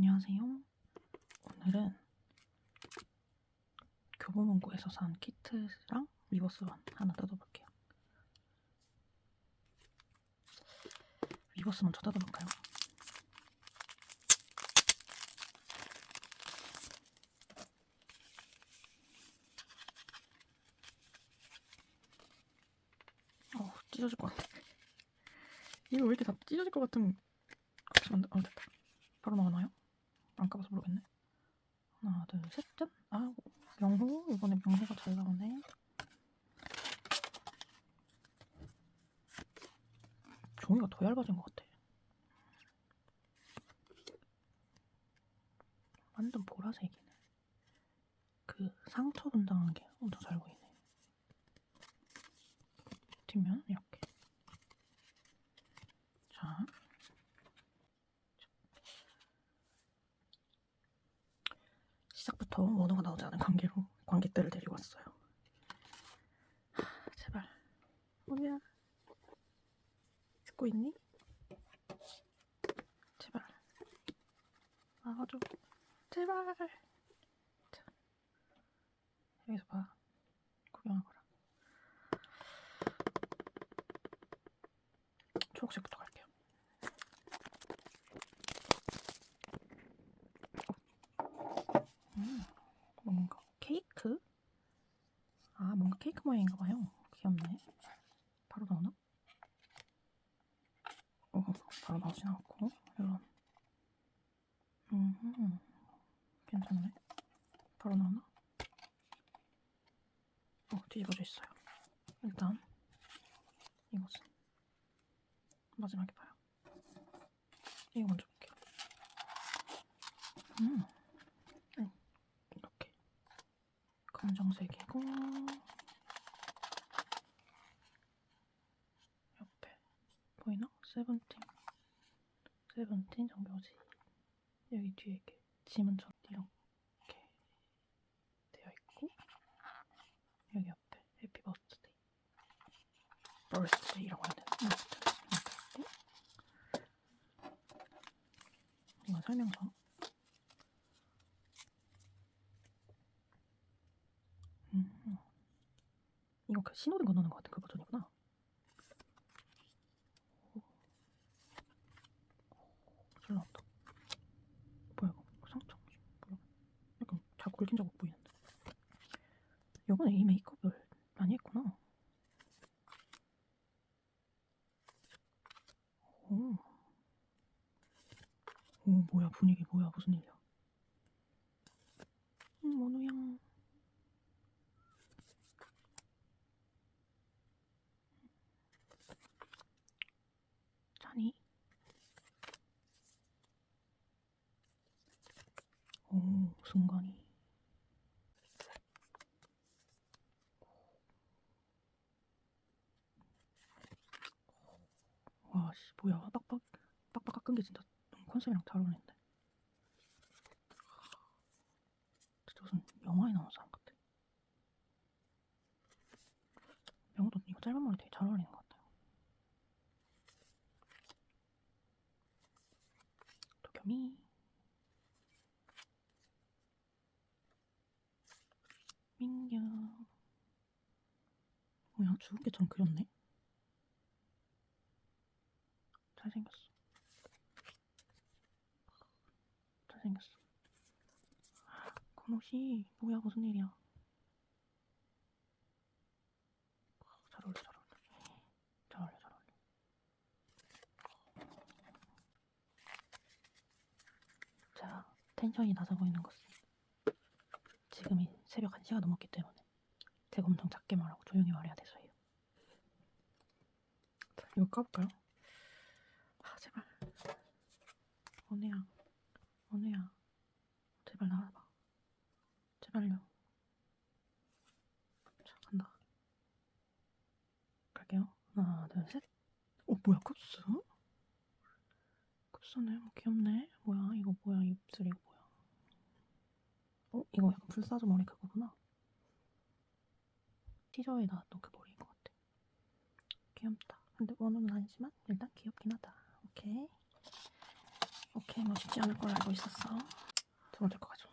안녕하세요. 오늘은 교보문고에서 산 키트랑 리버스만 하나 뜯어볼게요. 리버스 먼저 뜯어볼까요? 어, 찢어질 것 같아. 이거 왜 이렇게 다 찢어질 것 같은 어, 됐다. 바로 나오나요? 안 까봐서 모르겠네. 하나, 둘, 셋, 짠! 아, 명호. 이번에 명호가 잘 나오네. 종이가 더 얇아진 것 같아. 완전 보라색이네. 그 상처 분당한 게 엄청 잘 보이네. 뒷면 이렇게. 자. 시작부터 원어가 나오지 않은 관계로 관객들을 데리고 왔어요. 하, 제발. 뭐야? 듣고 있니? 제발. 나와줘. 제발. 자, 여기서 봐. 구경하거라. 초록색부터 갈게요. 음, 뭔가 케이크? 아, 뭔가 케이크 모양인가 봐요. 귀엽네. 바로 나오나? 어, 바로 나오진 않고, 이런. 음, 괜찮네. 바로 나오나? 어, 뒤집어져 있어요. 일단, 이것은. 마지막에 봐요. 이거 먼저 볼게요. 음. 이렇게 검정색이고 옆에 보이나? 세븐틴 세븐틴 정교지 여기 뒤에 이렇게 지문처럼 이렇게 되어 있고 여기 옆에 해피 버스데이 버스데이라고 해야 되나? 이건 설명서 음. 이거 그 신호등 건너는 것 같은 그 버전이구나. 오. 잘 나온다. 뭐야 이거 상처 뭐야? 약간 자꾸 긁힌 자국 보이는데. 요번에 이 메이크업을 많이 했구나. 오. 오 뭐야 분위기 뭐야 무슨 일이야? 음, 원우야. 자니? 오, 순간이. 와, 씨, 뭐야. 빡빡, 빡빡 깎은 게 진짜 컨셉이랑 잘 어울리는데. 진짜 무슨 영화에 나온 사람 같아. 명호도 이거 짧은 머리 되게 잘 어울리는 것 같아요. 도겸이 민규 뭐야 죽은 게좀 그렸네 잘생겼어. 잘생겼어. 건호씨 뭐야 무슨 일이야? 잘 어울려 잘 어울려. 잘 어울려 잘 어울려. 자, 텐션이 낮아 보이는 것은 지금이 새벽 1시가 넘었기 때문에 제가 엄청 작게 말하고 조용히 말해야 돼서예요. 자, 이거 까볼까요? 아, 제발. 언니야, 언니야, 제발 나와봐. 제발요. 자, 간다. 갈게요. 하나, 둘, 셋. 어, 뭐야, 쿱스? kup스네 뭐 귀엽네 뭐야 이거 뭐야 입술 이거 뭐야 어 이거 약간 불사조 머리 그거구나 티저에 나왔던 그 머리인 것 같아 귀엽다 근데 원호는 아니지만 일단 귀엽긴 하다 오케이 오케이 멋있지 않을 걸 알고 있었어. 두 번째 거 가져.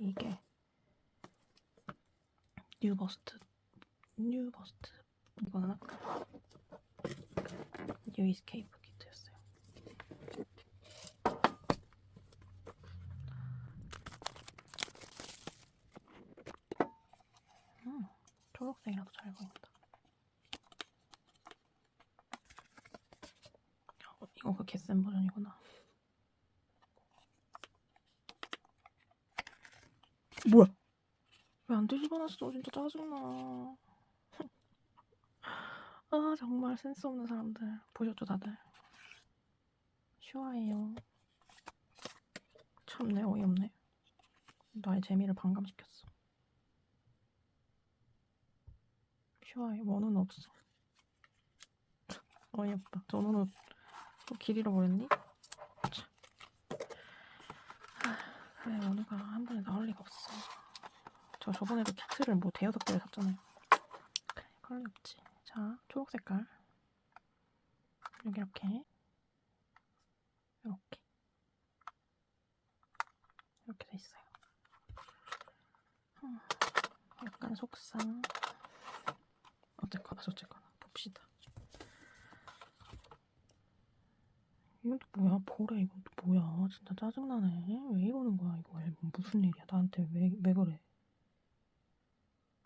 이게 뉴버스트 뉴버스트 이거는 아까 뉴 이스케이프 키트였어요. 음, 초록색이라도 잘 보인다. 어, 이거 그 개센 버전이구나. 뭐야? 왜 안 뒤집어 놨어? 진짜 짜증나. 아 정말 센스 없는 사람들 보셨죠 다들? 슈아예요. 참내 어이없네. 나의 재미를 반감시켰어. 슈아의 원은 없어. 어이없다. 전원은 또길 잃어버렸니? 참. 아, 그래 원우가 한 번에 나올 리가 없어. 저 저번에도 키트를 뭐 대여섯 개를 샀잖아요. 그래 그럴 리 없지. 자 초록 색깔 여기 이렇게 이렇게 이렇게 돼 있어요. 음, 약간 속상. 어쨌거나 저쨌거나 봅시다. 이건 또 뭐야? 보래 이건 또 뭐야? 진짜 짜증나네. 왜 이러는 거야 이거? 앨범 무슨 일이야? 나한테 왜, 왜 그래?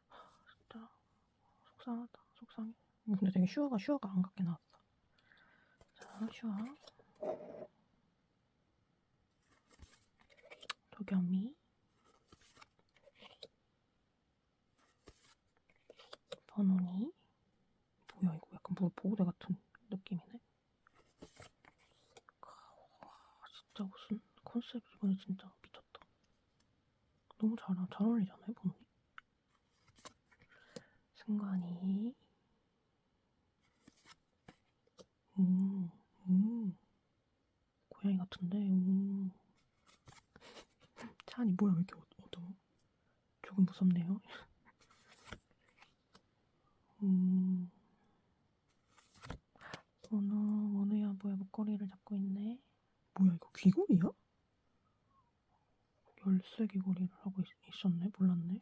하, 진짜 속상하다. 속상해. 음, 근데 되게 슈어가 슈어가 안 같게 나왔어. 자, 슈어. 도겸이. 번호니. 뭐야 이거 약간 뭐 보호대 같은 느낌이네. 와 진짜 무슨 컨셉 이번에 진짜 미쳤다. 너무 잘, 잘 어울리잖아요 번호니. 승관이. 음, 음. 고양이 같은데, 음. 찬이 뭐야, 왜 이렇게 어- 어두워? 조금 무섭네요. 음. 원우, 원우야, 뭐야, 목걸이를 잡고 있네. 뭐야, 이거 귀걸이야? 열쇠 귀걸이를 하고 있, 있었네? 몰랐네.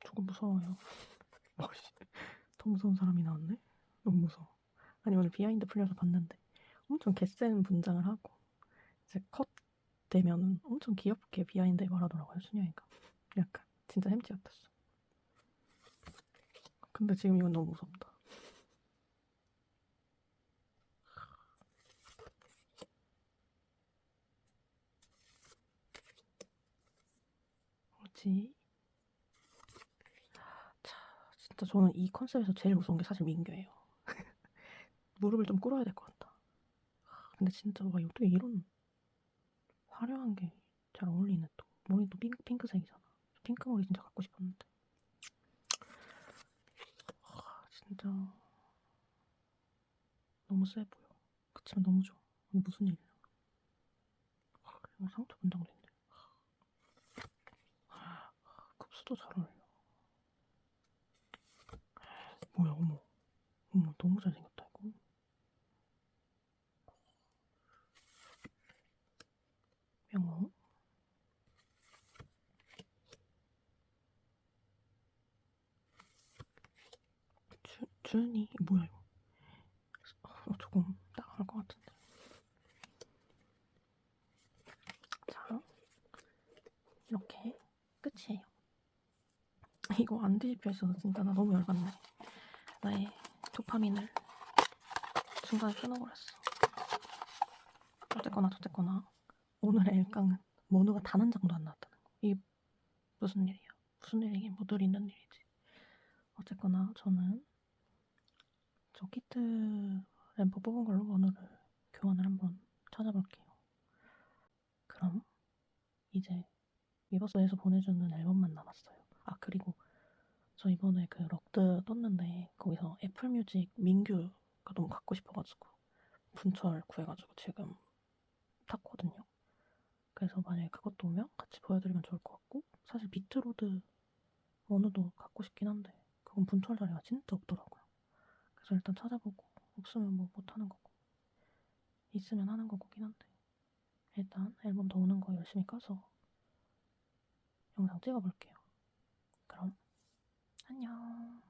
조금 무서워요. 어이씨, 더 무서운 사람이 나왔네? 너무 무서워. 아니, 오늘 비하인드 풀려서 봤는데 엄청 개센 분장을 하고 이제 컷 되면은 엄청 귀엽게 비하인드에 말하더라고요, 순영이가. 약간 진짜 햄찌 같았어. 근데 지금 이건 너무 무섭다. 뭐지? 자, 진짜 저는 이 컨셉에서 제일 무서운 게 사실 민규예요. 무릎을 좀 꿇어야 될 것 같다. 근데 진짜 와 어떻게 이런 화려한 게 잘 어울리네 또. 머리 또 핑크, 핑크색이잖아. 핑크 머리 진짜 갖고 싶었는데. 와, 진짜 너무 세 보여. 그치만 너무 좋아. 이게 무슨 일이야? 와, 이거 상처 있네. 급수도 잘 어울려. 뭐야, 어머. 어머, 너무 잘생겼다, 이거. 명호. 이거 뭐야, 이거. 어, 조금 나갈 것 같은데. 자, 이렇게 끝이에요. 이거 안 뒤집혀 있어서 진짜 나 너무 열받네. 나의 도파민을 중간에 끊어버렸어. 어쨌거나 저쨌거나 오늘의 일강은 원우가 단 한 장도 안 나왔다는 거. 이게 무슨 일이야? 무슨 일이긴 뭐늘 있는 일이지. 어쨌거나 저는 저 키트 램프 뽑은 걸로 원우를 교환을 한번 찾아볼게요. 그럼 이제 위버스에서 보내주는 앨범만 남았어요. 아 그리고 저 이번에 그 럭드 떴는데 거기서 애플뮤직 민규가 너무 갖고 싶어가지고 분철 구해가지고 지금 탔거든요. 그래서 만약에 그것도 오면 같이 보여드리면 좋을 것 같고 사실 비트로드 원우도 갖고 싶긴 한데 그건 분철 자리가 진짜 없더라고요. 그래서 일단 찾아보고 없으면 뭐 못하는 거고 있으면 하는 거긴 한데 일단 앨범 더 오는 거 열심히 까서 영상 찍어볼게요. 그럼 안녕.